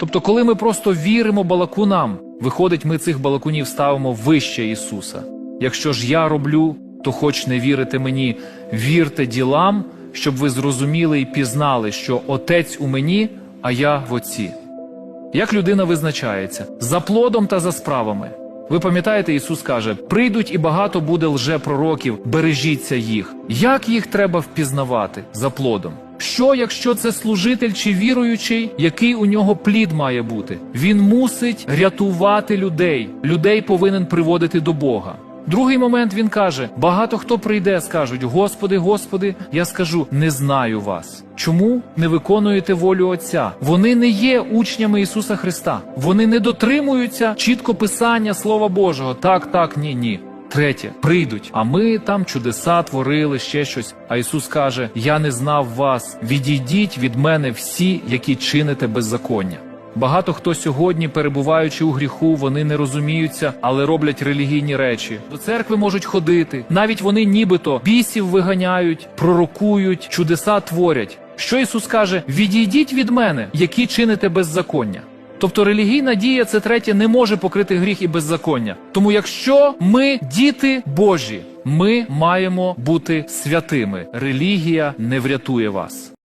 Тобто, коли ми просто віримо балакунам, виходить, ми цих балакунів ставимо вище Ісуса. Якщо ж я роблю, то хоч не вірите мені, вірте ділам, щоб ви зрозуміли і пізнали, що Отець у мені, а я в Отці. Як людина визначається? За плодом та за справами. Ви пам'ятаєте, Ісус каже: прийдуть і багато буде лжепророків, бережіться їх. Як їх треба впізнавати за плодом? Що, якщо це служитель чи віруючий, який у нього плід має бути? Він мусить рятувати людей. Людей повинен приводити до Бога. Другий момент він каже: багато хто прийде, скажуть: Господи, Господи, я скажу, не знаю вас. Чому не виконуєте волю Отця? Вони не є учнями Ісуса Христа. Вони не дотримуються чітко писання Слова Божого. Так, так, ні, ні. Третє, прийдуть, а ми там чудеса творили, ще щось. А Ісус каже: Я не знав вас. Відійдіть від мене всі, які чините беззаконня. Багато хто сьогодні, перебуваючи у гріху, вони не розуміються, але роблять релігійні речі. До церкви можуть ходити. Навіть вони нібито бісів виганяють, пророкують, чудеса творять. Що Ісус каже: відійдіть від мене, які чините беззаконня. Тобто релігійна дія, це третє, не може покрити гріх і беззаконня. Тому якщо ми діти Божі, ми маємо бути святими. Релігія не врятує вас.